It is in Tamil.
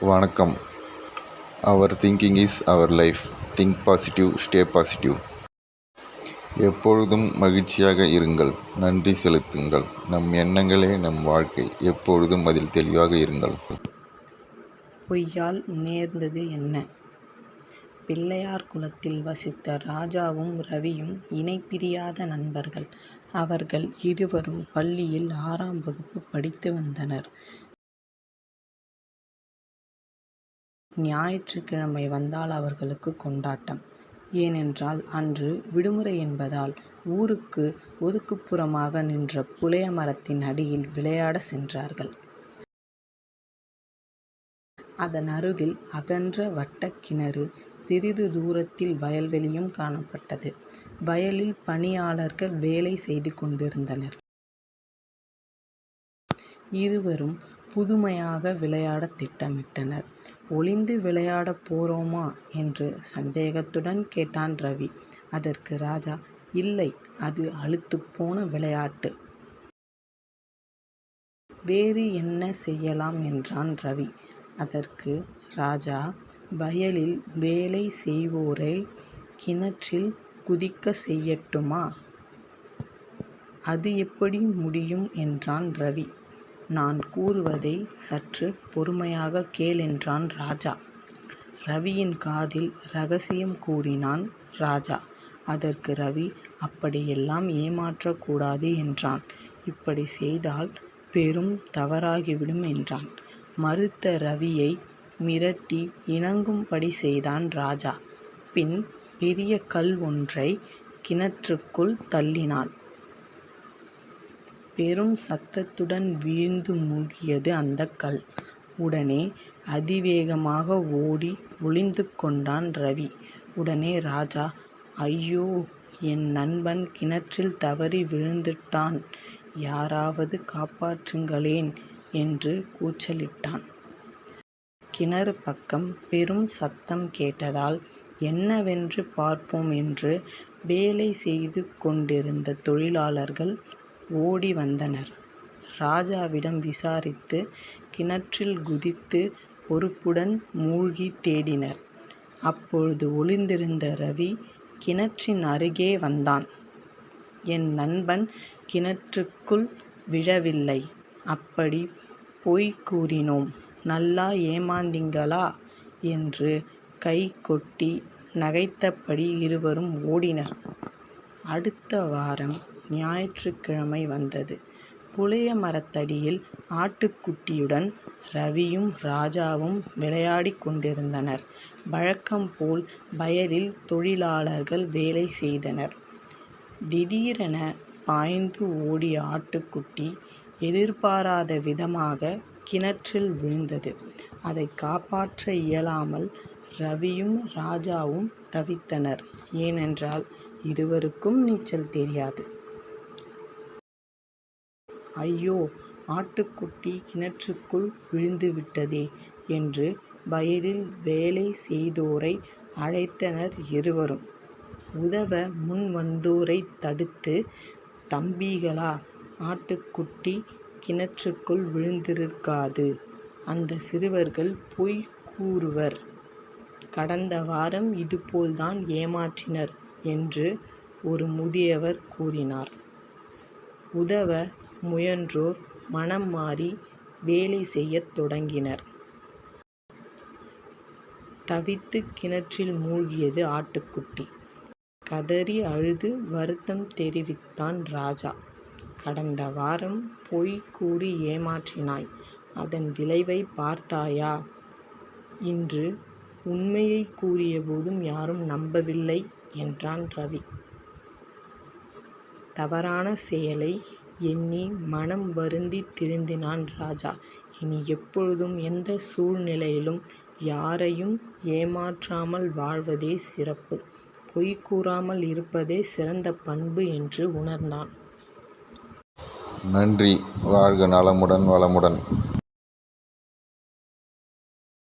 வணக்கம். Our thinking is our life think positive stay positive எப்பொழுதும் மகிழ்ச்சியாக இருங்கள். நன்றி செலுத்துங்கள். நம் எண்ணங்களே நம் வாழ்க்கை. எப்பொழுதும் அதில் தெளிவாக இருங்கள். பொய்யால் நேர்ந்தது என்ன? பிள்ளையார் குலத்தில் வசித்த ராஜாவும் ரவியும் இணைபிரியாத நண்பர்கள். அவர்கள் இருவரும் பள்ளியில் ஆறாம் வகுப்பு படித்து வந்தனர். ஞாயிற்றுக்கிழமை வந்தால் அவர்களுக்கு கொண்டாட்டம். ஏனென்றால் அன்று விடுமுறை என்பதால் ஊருக்கு ஒதுக்குப்புறமாக நின்ற புளிய மரத்தின் அடியில் விளையாட சென்றார்கள். அதன் அருகில் அகன்ற வட்டக் கிணறு சிறிது தூரத்தில் வயல்வெளியும் காணப்பட்டது. வயலில் பணியாளர்கள் வேலை செய்து கொண்டிருந்தனர். இருவரும் புதுமையாக விளையாடத் திட்டமிட்டனர். ஒளிந்து விளையாடப் போறோமா என்று சந்தேகத்துடன் கேட்டான் ரவி. அதற்கு ராஜா இல்லை அது அழுத்துப்போன விளையாட்டு. வேறு என்ன செய்யலாம் என்றான் ரவி. அதற்கு ராஜா வயலில் வேலை செய்வோரை கிணற்றில் குதிக்க செய்யட்டுமா? அது எப்படி முடியும் என்றான் ரவி. நான் கூறுவதை சற்று பொறுமையாகக் கேள் என்றான் ராஜா. ரவியின் காதில் ரகசியம் கூறினான் ராஜா. அதற்கு ரவி அப்படியெல்லாம் ஏமாற்றக் கூடாது என்றான். இப்படிச் செய்தால் பெரும் தவறாகிவிடும் என்றான். மறுத்த ரவியை மிரட்டி இணங்கும்படி செய்தான் ராஜா. பின் பெரிய கல் ஒன்றைக் கிணற்றுக்குள் தள்ளினான். பெரும் சத்தத்துடன் வீழ்ந்து மூழ்கியது அந்தக் கல். உடனே அதிவேகமாக ஓடி ஒளிந்து கொண்டான் ரவி. உடனே ராஜா ஐயோ. என் நண்பன் கிணற்றில் தவறி விழுந்துட்டான். யாராவது காப்பாற்றுங்களேன் என்று கூச்சலிட்டான். கிணறு பக்கம் பெரும் சத்தம் கேட்டதால் என்னவென்று பார்ப்போம் என்று வேலை செய்து கொண்டிருந்த தொழிலாளர்கள் ஓடி வந்தனர். ராஜாவிடம் விசாரித்து கிணற்றில் குதித்து பொறுப்புடன் மூழ்கித் தேடினர். அப்பொழுது ஒளிந்திருந்த ரவி கிணற்றின் அருகே வந்தான். என் நண்பன் கிணற்றுக்குள் விழவில்லை. அப்படிப் பொய் கூறினோம் நல்லா ஏமாந்தீங்களா? என்று கை கொட்டி நகைத்தபடி இருவரும் ஓடினர். அடுத்த வாரம் ஞாயிற்றுக்கிழமை வந்தது. புளிய மரத்தடியில் ஆட்டுக்குட்டியுடன் ரவியும் ராஜாவும் விளையாடிக் கொண்டிருந்தனர். வழக்கம் போல் வயலில் தொழிலாளர்கள் வேலை செய்தனர். திடீரென பாய்ந்து ஓடிய ஆட்டுக்குட்டி எதிர்பாராத விதமாக கிணற்றில் விழுந்தது. அதைக் காப்பாற்ற இயலாமல் ரவியும் ராஜாவும் தவித்தனர். ஏனென்றால் இருவருக்கும் நீச்சல் தெரியாது. ஐயோ. ஆட்டுக்குட்டி கிணற்றுக்குள் விழுந்துவிட்டதே என்று வயலில் வேலை செய்தோரை அழைத்தனர் இருவரும். உதவ முன்வந்தோரைத் தடுத்து தம்பிகளா ஆட்டுக்குட்டி கிணற்றுக்குள் விழுந்திருக்காது. அந்தச் சிறுவர்கள் பொய் கூறுவர். கடந்த வாரம் இதுபோல்தான் ஏமாற்றினர் என்று ஒரு முதியவர் கூறினார். உதவ முயன்றோர் மனம் மாறி வேலை செய்யத் தொடங்கினர். தவித்துக் கிணற்றில் மூழ்கியது ஆட்டுக்குட்டி. கதறி அழுது வருத்தம் தெரிவித்தான் ராஜா. கடந்த வாரம் பொய் கூறி ஏமாற்றினாய். அதன் விளைவைப் பார்த்தாயா? இன்று உண்மையைக் கூறியபோதும் யாரும் நம்பவில்லை என்றான் ரவி. தவறான செயலை எண்ணி மனம் வருந்தித் திருந்தினான் ராஜா. இனி எப்பொழுதும் எந்தச் சூழ்நிலையிலும் யாரையும் ஏமாற்றாமல் வாழ்வதே சிறப்பு. பொய் கூறாமல் இருப்பதே சிறந்த பண்பு என்று உணர்ந்தான். நன்றி வாழ்க நலமுடன் வளமுடன்